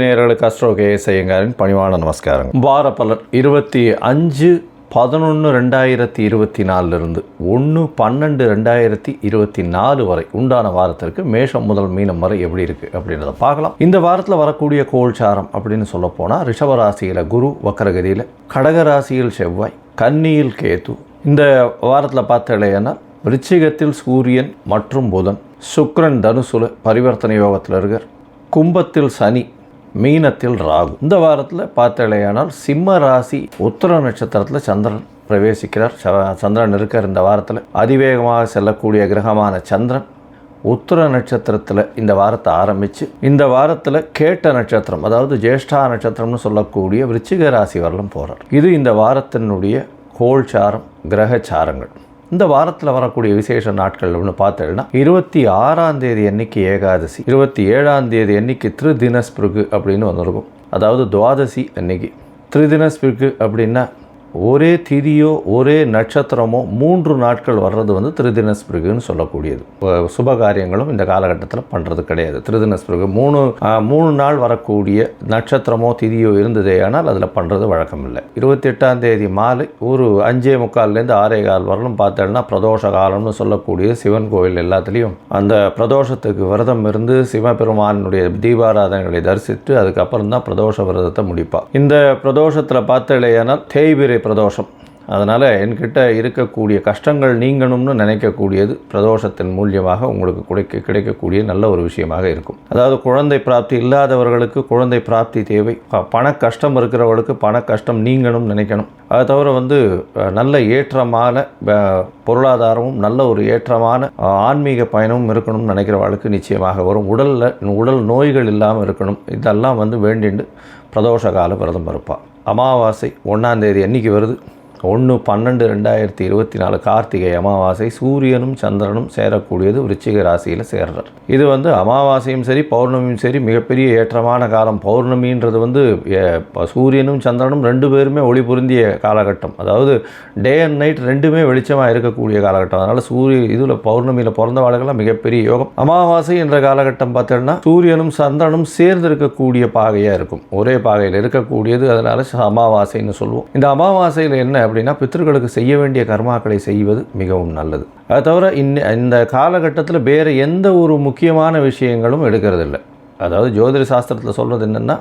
நேயர்களுக்கு astro KS ஐயங்காரின் பணிவான நமஸ்காரம் வார பலன் இருபத்தி அஞ்சு பதினொன்று ரெண்டாயிரத்தி இருபத்தி நாலுலேருந்து ஒன்று பன்னெண்டு ரெண்டாயிரத்தி இருபத்தி நாலு வரை உண்டான வாரத்திற்கு மேஷம் முதல் மீனம் வரை எப்படி இருக்குது அப்படின்றத பார்க்கலாம். இந்த வாரத்தில் வரக்கூடிய கோல்சாரம் அப்படின்னு சொல்லப்போனால் ரிஷபராசியில் குரு வக்கரகதியில் கடகராசியில் செவ்வாய் கன்னியில் கேத்து இந்த வாரத்தில் பார்த்தலையானா விருச்சிகத்தில் சூரியன் மற்றும் புதன் சுக்ரன் தனுசுல பரிவர்த்தனை யோகத்தில் இருக்கார். கும்பத்தில் சனி மீனத்தில் ராகு. இந்த வாரத்தில் பார்த்தலையானால் சிம்ம ராசி உத்தர நட்சத்திரத்தில் சந்திரன் பிரவேசிக்கிறார். ச- சந்திரன் இருக்கார் இந்த வாரத்தில். அதிவேகமாக செல்லக்கூடிய கிரகமான சந்திரன் உத்தர நட்சத்திரத்தில் இந்த வாரத்தை ஆரம்பித்து இந்த வாரத்தில் கேட்ட நட்சத்திரம் அதாவது ஜேஷ்டா நட்சத்திரம்னு சொல்லக்கூடிய விருச்சிக ராசி வரலும் போகிறார் இது இந்த வாரத்தினுடைய கோல்சாரம் கிரகச்சாரங்கள். இந்த வாரத்தில் வரக்கூடிய விசேஷ நாட்கள் ஒன்று பார்த்தேன்னா இருபத்தி ஆறாம் தேதி அன்னைக்கு ஏகாதசி இருபத்தி ஏழாம் தேதி அன்னைக்கு திருதினஸ்பிருகு அப்படின்னு ஒன்று இருக்கும். அதாவது துவாதசி அன்னைக்கு. திருதினஸ்பிருகு அப்படின்னா ஒரே திதியோ ஒரே நட்சத்திரமோ மூன்று நாட்கள் வர்றது வந்து திருதினஸ்பிருகுன்னு சொல்லக்கூடியது. அஹ் சுப காரியங்களும் இந்த காலகட்டத்தில் பண்ணுறது கிடையாது. திருதினஸ்பிருகு மூணு மூணு நாள் வரக்கூடிய நட்சத்திரமோ திதியோ இருந்ததே ஆனால் அதில் பண்ணுறது வழக்கம் இல்லை இருபத்தி எட்டாம் தேதி மாலை ஒரு அஞ்சே முக்கால்லேருந்து ஆறே கால் வரலும் பார்த்தோம்னா பிரதோஷ காலம்னு சொல்லக்கூடிய சிவன் கோவில் எல்லாத்துலேயும் அந்த பிரதோஷத்துக்கு விரதம் இருந்து சிவபெருமானுடைய தீபாராதனைகளை தரிசித்து அதுக்கப்புறம் தான் பிரதோஷ விரதத்தை முடிப்பாள் இந்த பிரதோஷத்தில் பார்த்தலையானால் தேய்பிரை பிரதோஷம். அதனால் என்கிட்ட இருக்கக்கூடிய கஷ்டங்கள் நீங்கணும்னு நினைக்கக்கூடியது பிரதோஷத்தின் மூலியமாக உங்களுக்கு கிடைக்க கிடைக்கக்கூடிய நல்ல ஒரு விஷயமாக இருக்கும். அதாவது குழந்தை பிராப்தி இல்லாதவர்களுக்கு குழந்தை பிராப்தி தேவை. ப- பண கஷ்டம் இருக்கிறவர்களுக்கு பண கஷ்டம் நீங்கணும்னு நினைக்கணும். அதை தவிர வந்து நல்ல ஏற்றமான பொருளாதாரமும் நல்ல ஒரு ஏற்றமான ஆன்மீக பயணமும் இருக்கணும்னு நினைக்கிறவர்களுக்கு நிச்சயமாக வரும். உடலில் உடல் நோய்கள் இல்லாமல் இருக்கணும். இதெல்லாம் வந்து வேண்டிண்டு பிரதோஷ கால விரதம் இருப்பாள் அமாவாசை ஒன்றாந்தேதி அன்றைக்கி வருது. ஒன்று பன்னெண்டு ரெண்டாயிரத்தி இருபத்தி நாலு கார்த்திகை அமாவாசை சூரியனும் சந்திரனும் சேரக்கூடியது விருச்சிக ராசியில் சேர்றார். இது வந்து அமாவாசையும் சரி பௌர்ணமியும் சரி மிகப்பெரிய ஏற்றமான காலம். பௌர்ணமின்றது வந்து ப- சூரியனும் சந்திரனும் ரெண்டு பேருமே ஒளி பொருந்திய காலகட்டம். அதாவது டே அண்ட் நைட் ரெண்டுமே வெளிச்சமாக இருக்கக்கூடிய காலகட்டம். அதனால் சூரிய இதில் பௌர்ணமியில் பிறந்தவாளுகள்லாம் மிகப்பெரிய யோகம். அமாவாசை என்ற காலகட்டம் பார்த்தோம்னா சூரியனும் சந்திரனும் சேர்ந்து இருக்கக்கூடிய பாகையாக இருக்கும். ஒரே பாகையில் இருக்கக்கூடியது அதனால் அமாவாசைன்னு சொல்லுவோம் இந்த அமாவாசையில் என்ன அப்படின்னா பித்தர்களுக்கு செய்ய வேண்டிய கர்மாக்களை செய்வது மிகவும் நல்லது. அது தவிர இன்ன இந்த காலகட்டத்தில் வேறு எந்த ஒரு முக்கியமான விஷயங்களும் எடுக்கிறதில்ல. அதாவது ஜோதிட சாஸ்திரத்தில் சொல்கிறது என்னென்னா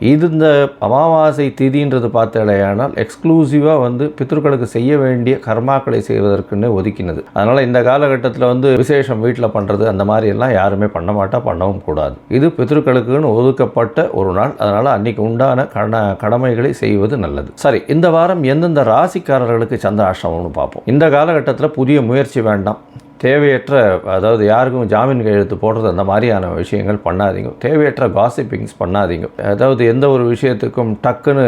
இது இந்த அமாவாசை திதின்றது பார்த்தாலேயானால் எக்ஸ்க்ளூசிவாக வந்து பித்ருக்களுக்கு செய்ய வேண்டிய கர்மாக்களை செய்வதற்குன்னு ஒதுக்கினது. அதனால் இந்த காலகட்டத்தில் வந்து விசேஷம் வீட்டில் பண்ணுறது அந்த மாதிரி எல்லாம் யாருமே பண்ண மாட்டா பண்ணவும் கூடாது. இது பித்ருக்களுக்குன்னு ஒதுக்கப்பட்ட ஒரு நாள். அதனால் அன்னைக்கு உண்டான கட கடமைகளை செய்வது நல்லது. சரி இந்த வாரம் எந்தெந்த ராசிக்காரர்களுக்கு சந்திராஷ்டமம்னு பார்ப்போம். இந்த காலகட்டத்தில் புதிய முயற்சி வேண்டாம். தேவையற்ற அதாவது யாருக்கும் ஜாமீன் கையெழுத்து போடுறது அந்த மாதிரியான விஷயங்கள் பண்ணாதீங்க. தேவையற்ற காசிப்பிங்ஸ் பண்ணாதீங்க. அதாவது எந்த ஒரு விஷயத்துக்கும் டக்குன்னு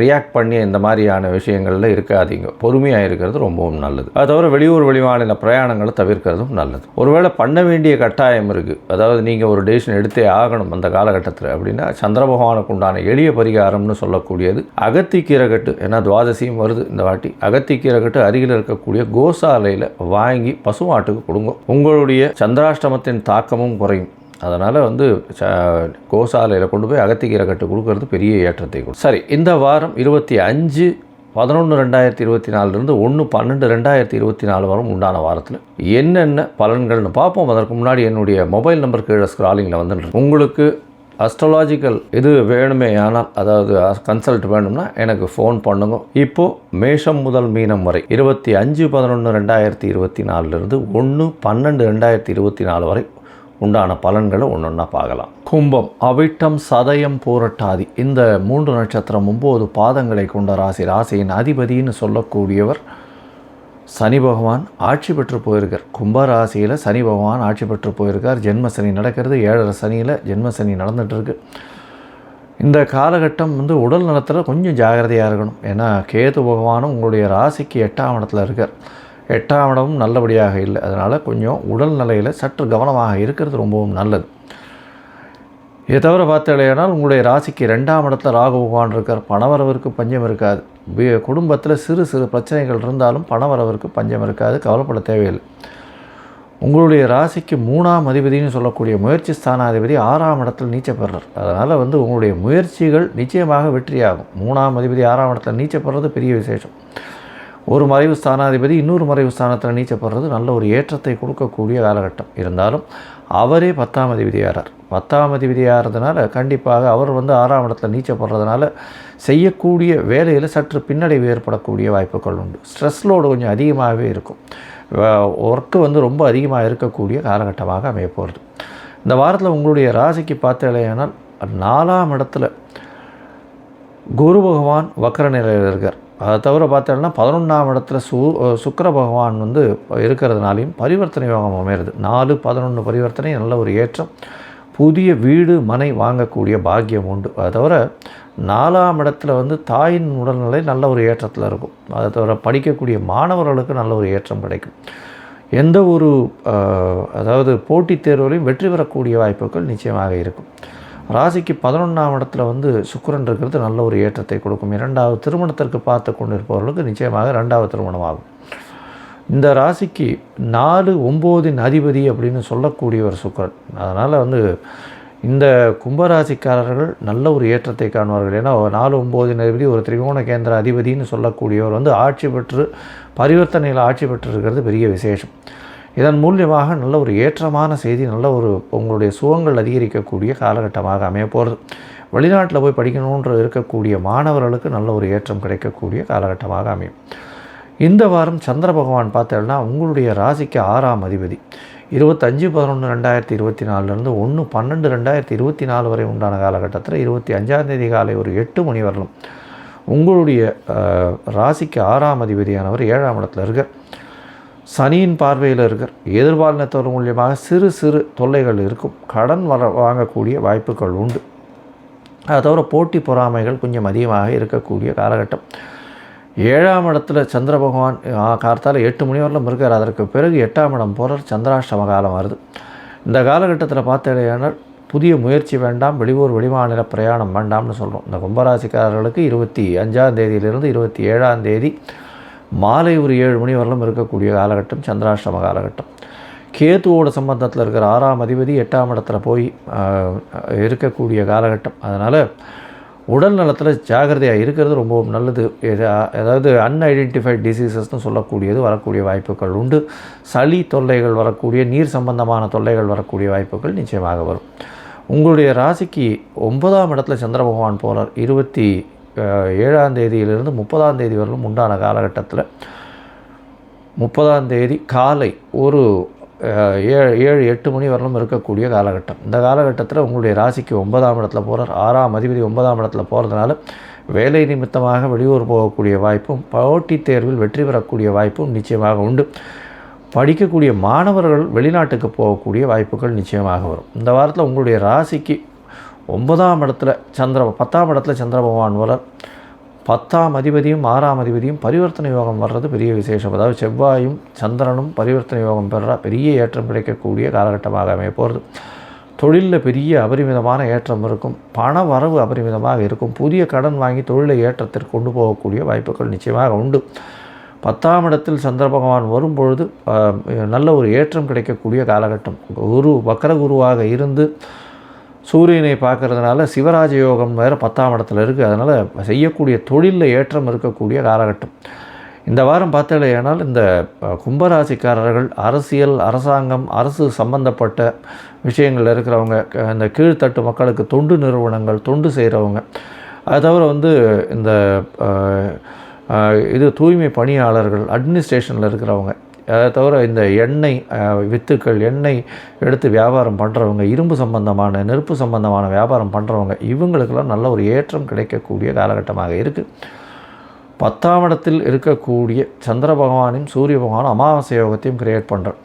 ரியாக்ட் பண்ணி இந்த மாதிரியான விஷயங்களில் இருக்காதீங்க. பொறுமையாக இருக்கிறது ரொம்பவும் நல்லது. அது தவிர வெளியூர் வெளிமாநில பிரயாணங்களை தவிர்க்கிறதும் நல்லது. ஒருவேளை பண்ண வேண்டிய கட்டாயம் இருக்குது அதாவது நீங்கள் ஒரு டெசிஷன் எடுத்தே ஆகணும் அந்த காலகட்டத்தில் அப்படின்னா சந்திர பகவானுக்கு உண்டான எளிய பரிகாரம்னு சொல்லக்கூடியது அகத்திக்கீரை கட்டு ஏன்னா துவாதசியும் வருது இந்த வாட்டி. அகத்திக்கீரை கட்டு அருகில் இருக்கக்கூடிய கோசாலையில் வாங்கி பசுவான மாட்டுக்கு கொடுங்க. உங்களுடைய சந்திராஷ்டமத்தின் தாக்கமும் குறையும். அதனால் வந்து ச கோசாலையில் கொண்டு போய் அகத்திக்கீரை கட்டு கொடுக்கறது பெரிய ஏற்றத்தை கொடுக்கும். சரி இந்த வாரம் இருபத்தி அஞ்சு பதினொன்று ரெண்டாயிரத்தி இருபத்தி நாலுலேருந்து ஒன்று பன்னெண்டு ரெண்டாயிரத்தி இருபத்தி நாலு வாரம் உண்டான வாரத்தில் என்னென்ன பலன்கள்னு பார்ப்போம். அதற்கு முன்னாடி என்னுடைய மொபைல் நம்பர் கீழே ஸ்க்ராலிங்கில் வந்துட்டு உங்களுக்கு அஸ்ட்ராலாஜிக்கல் இது வேணுமே ஆனால் அதாவது கன்சல்ட் வேணும்னா எனக்கு ஃபோன் பண்ணுங்க. இப்போது மேஷம் முதல் மீனம் வரை இருபத்தி அஞ்சு பதினொன்று ரெண்டாயிரத்தி இருபத்தி நாலுலேருந்து ஒன்று பன்னெண்டு ரெண்டாயிரத்தி இருபத்தி நாலு வரை உண்டான பலன்களை ஒன்று ஒன்றா பார்க்கலாம். கும்பம் அவிட்டம் சதயம் பூரட்டாதி. இந்த மூன்று நட்சத்திரம் ஒம்பது பாதங்களை கொண்ட ராசி ராசியின் அதிபதின்னு சொல்லக்கூடியவர் சனி பகவான் ஆட்சி பெற்று போயிருக்கார். கும்பராசியில் சனி பகவான் ஆட்சி பெற்று போயிருக்கார். ஜென்ம சனி நடக்கிறது ஏழரை சனியில் ஜென்ம சனி நடந்துகிட்ருக்கு இந்த காலகட்டம் வந்து உடல் நலத்தில் கொஞ்சம் ஜாகிரதையாக இருக்கணும். ஏன்னா கேது பகவானும் உங்களுடைய ராசிக்கு எட்டாம் இடத்துல இருக்கார். எட்டாம் இடமும் நல்லபடியாக இல்லை. அதனால் கொஞ்சம் உடல் நிலையில் சற்று கவனமாக இருக்கிறது ரொம்பவும் நல்லது. இதை தவிர பார்த்தீங்கன்னா உங்களுடைய ராசிக்கு ரெண்டாம் இடத்துல ராகு பகவான் இருக்கார். பணவரவிற்கு பஞ்சம் இருக்காது. குடும்பத்தில் சிறு சிறு பிரச்சனைகள் இருந்தாலும் பணவரவிற்கு பஞ்சம் இருக்காது. கவலைப்பட தேவையில்லை. உங்களுடைய ராசிக்கு மூணாம் அதிபதினு சொல்லக்கூடிய முயற்சி ஸ்தானாதிபதி ஆறாம் இடத்தில் நீச்சம் பெறார் அதனால் வந்து உங்களுடைய முயற்சிகள் நிச்சயமாக வெற்றியாகும். மூணாம் அதிபதி ஆறாம் இடத்துல நீச்சம் பெறுறது பெரிய விசேஷம். ஒரு மறைவு ஸ்தானாதிபதி இன்னொரு மறைவு ஸ்தானத்தில் நீச்சப்படுறது நல்ல ஒரு ஏற்றத்தை கொடுக்கக்கூடிய காலகட்டம். இருந்தாலும் அவரே பத்தாம் அதிபதியாகிறார் பத்தாம் அதிபதியாகிறதுனால கண்டிப்பாக அவர் வந்து ஆறாம் இடத்துல நீச்சப்படுறதுனால செய்யக்கூடிய வேலையில் சற்று பின்னடைவு ஏற்படக்கூடிய வாய்ப்புகள் உண்டு. ஸ்ட்ரெஸ் லோடு கொஞ்சம் அதிகமாகவே இருக்கும். ஒர்க்கு வந்து ரொம்ப அதிகமாக இருக்கக்கூடிய காலகட்டமாக அமைய போகிறது இந்த வாரத்தில் உங்களுடைய ராசிக்கு பார்த்தாலேயானால் நாலாம் இடத்துல குரு பகவான் வக்கர நிலையில் இருக்கார். அதை தவிர பார்த்தோம்னா பதினொன்றாம் இடத்துல சு சுக்கர பகவான் வந்து இருக்கிறதுனாலையும் பரிவர்த்தனை யோகம் அமையிறது. நாலு பதினொன்று பரிவர்த்தனை நல்ல ஒரு ஏற்றம். புதிய வீடு மனை வாங்கக்கூடிய பாக்கியம் உண்டு. அதை தவிர நாலாம் இடத்துல வந்து தாயின் உடல்நிலை நல்ல ஒரு ஏற்றத்தில் இருக்கும். அதை தவிர படிக்கக்கூடிய மாணவர்களுக்கு நல்ல ஒரு ஏற்றம் கிடைக்கும். எந்த ஒரு அதாவது போட்டித் தேர்வுகளையும் வெற்றி பெறக்கூடிய வாய்ப்புகள் நிச்சயமாக இருக்கும். ராசிக்கு பதினொன்றாம் இடத்துல வந்து சுக்கரன் இருக்கிறது நல்ல ஒரு ஏற்றத்தை கொடுக்கும். இரண்டாவது திருமணத்திற்கு பார்த்து கொண்டிருப்பவர்களுக்கு நிச்சயமாக ரெண்டாவது திருமணம் ஆகும் இந்த ராசிக்கு நாலு ஒம்போதின் அதிபதி அப்படின்னு சொல்லக்கூடியவர் சுக்கரன். அதனால் வந்து இந்த கும்பராசிக்காரர்கள் நல்ல ஒரு ஏற்றத்தை காணுவார்கள். ஏன்னா நாலு ஒம்போதின் அதிபதி ஒரு திரிகோண கேந்திர அதிபதினு சொல்லக்கூடியவர் வந்து ஆட்சி பெற்று பரிவர்த்தனையில் ஆட்சி பெற்றிருக்கிறது பெரிய விசேஷம். இதன் மூலியமாக நல்ல ஒரு ஏற்றமான செய்தி நல்ல ஒரு உங்களுடைய சுகங்கள் அதிகரிக்கக்கூடிய காலகட்டமாக அமைய போகிறது வெளிநாட்டில் போய் படிக்கணுன்ற இருக்கக்கூடிய மாணவர்களுக்கு நல்ல ஒரு ஏற்றம் கிடைக்கக்கூடிய காலகட்டமாக அமையும். இந்த வாரம் சந்திர பகவான் பார்த்தோம்னா உங்களுடைய ராசிக்கு ஆறாம் அதிபதி. இருபத்தஞ்சு பதினொன்று ரெண்டாயிரத்தி இருபத்தி நாலுலேருந்து ஒன்று பன்னெண்டு ரெண்டாயிரத்தி இருபத்தி நாலு வரை உண்டான காலகட்டத்தில் இருபத்தி அஞ்சாந்தேதி காலை ஒரு எட்டு மணி வரலும் உங்களுடைய ராசிக்கு ஆறாம் அதிபதியானவர் ஏழாம் இடத்துல இருக்க சனியின் பார்வையில் இருக்கிற எதிர்பாலினத்தவர் மூலியமாக சிறு சிறு தொல்லைகள் இருக்கும். கடன் வர வாங்கக்கூடிய வாய்ப்புகள் உண்டு. அதை தவிர போட்டி பொறாமைகள் கொஞ்சம் அதிகமாக இருக்கக்கூடிய காலகட்டம். ஏழாம் இடத்துல சந்திர பகவான் கார்த்தால் எட்டு மணி வரலும் இருக்கார். அதற்கு பிறகு எட்டாம் இடம் போகிறார் சந்திராஷ்டம காலம் வருது. இந்த காலகட்டத்தில் பார்த்தீங்கன்னா புதிய முயற்சி வேண்டாம் வெளியூர் வெளிமாநில பிரயாணம் வேண்டாம்னு சொல்கிறோம் இந்த கும்பராசிக்காரர்களுக்கு இருபத்தி அஞ்சாம் தேதியிலிருந்து இருபத்தி ஏழாம் தேதி மாலை ஒரு ஏழு மணி வரலும் இருக்கக்கூடிய காலகட்டம் சந்திராஷ்டம காலகட்டம். கேத்துவோட சம்பந்தத்தில் இருக்கிற ஆறாம் அதிபதி எட்டாம் இடத்துல போய் இருக்கக்கூடிய காலகட்டம். அதனால் உடல் நலத்தில் ஜாகிரதையாக இருக்கிறது ரொம்பவும் நல்லது. அதாவது அன்ஐடென்டிஃபைட் டிசீசஸ்னு சொல்லக்கூடியது வரக்கூடிய வாய்ப்புகள் உண்டு. சளி தொல்லைகள் வரக்கூடிய நீர் சம்பந்தமான தொல்லைகள் வரக்கூடிய வாய்ப்புகள் நிச்சயமாக வரும். உங்களுடைய ராசிக்கு ஒன்பதாம் இடத்துல சந்திர பகவான் போகிறார் இருபத்தி ஏழாம் தேதியிலிருந்து முப்பதாம் தேதி வரலும் உண்டான காலகட்டத்தில். முப்பதாம் தேதி காலை ஒரு ஏழு ஏழு எட்டு மணி வரலும் இருக்கக்கூடிய காலகட்டம். இந்த காலகட்டத்தில் உங்களுடைய ராசிக்கு ஒன்பதாம் இடத்துல போகிறார் ஆறாம் அதிபதி ஒன்பதாம் இடத்துல போகிறதுனால வேலை நிமித்தமாக வெளியூர் போகக்கூடிய வாய்ப்பும் போட்டித் தேர்வில் வெற்றி பெறக்கூடிய வாய்ப்பும் நிச்சயமாக உண்டு. படிக்கக்கூடிய மாணவர்கள் வெளிநாட்டுக்கு போகக்கூடிய வாய்ப்புகள் நிச்சயமாக வரும். இந்த வாரத்தில் உங்களுடைய ராசிக்கு ஒன்பதாம் இடத்துல சந்திர பத்தாம் இடத்துல சந்திர பகவான் வரார் பத்தாம் அதிபதியும் ஆறாம் அதிபதியும் பரிவர்த்தனை யோகம் வர்றது பெரிய விசேஷம். அதாவது செவ்வாயும் சந்திரனும் பரிவர்த்தனை யோகம் பெற பெரிய ஏற்றம் கிடைக்கக்கூடிய காலகட்டமாக அமைய போகிறது தொழிலில் பெரிய அபரிமிதமான ஏற்றம் இருக்கும். பண வரவு அபரிமிதமாக இருக்கும். புதிய கடன் வாங்கி தொழிலை ஏற்றத்திற்கு கொண்டு போகக்கூடிய வாய்ப்புகள் நிச்சயமாக உண்டு. பத்தாம் இடத்தில் சந்திர பகவான் வரும்பொழுது நல்ல ஒரு ஏற்றம் கிடைக்கக்கூடிய காலகட்டம். குரு வக்கர குருவாக இருந்து சூரியனை பார்க்கறதுனால சிவராஜ யோகம் வேறு பத்தாம் இடத்துல இருக்குது அதனால் செய்யக்கூடிய தொழிலில் ஏற்றம் இருக்கக்கூடிய காலகட்டம். இந்த வாரம் பார்த்தாலேயானால் இந்த கும்பராசிக்காரர்கள் அரசியல் அரசாங்கம் அரசு சம்பந்தப்பட்ட விஷயங்களில் இருக்கிறவங்க இந்த கீழ்த்தட்டு மக்களுக்கு தொண்டு நிறுவனங்கள் தொண்டு செய்கிறவங்க அது தவிர வந்து இந்த இது தூய்மை பணியாளர்கள் அட்மினிஸ்ட்ரேஷனில் இருக்கிறவங்க அதை தவிர இந்த எண்ணெய் வித்துக்கள் எண்ணெய் எடுத்து வியாபாரம் பண்ணுறவங்க இரும்பு சம்பந்தமான நெருப்பு சம்பந்தமான வியாபாரம் பண்ணுறவங்க இவங்களுக்கெல்லாம் நல்ல ஒரு ஏற்றம் கிடைக்கக்கூடிய காலகட்டமாக இருக்குது பத்தாம் இடத்தில் இருக்கக்கூடிய சந்திர பகவானையும் சூரிய பகவானும் அமாவாசை யோகத்தையும் கிரியேட் பண்ணுறேன்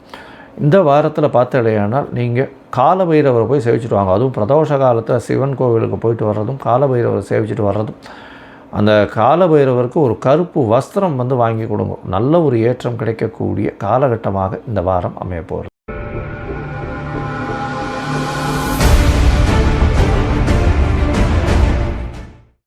இந்த வாரத்தில் பார்த்தடையானால் நீங்கள் காலபைரவரை போய் சேவிச்சுட்டு வாங்க. அதுவும் பிரதோஷ காலத்தில் சிவன் கோவிலுக்கு போயிட்டு வர்றதும் காலபைரவரை சேவிச்சுட்டு வர்றதும் அந்த காலபைரவருக்கு ஒரு கருப்பு வஸ்திரம் வந்து வாங்கி கொடுங்க. நல்ல ஒரு ஏற்றம் கிடைக்கக்கூடிய காலகட்டமாக இந்த வாரம் அமையப்போகிறது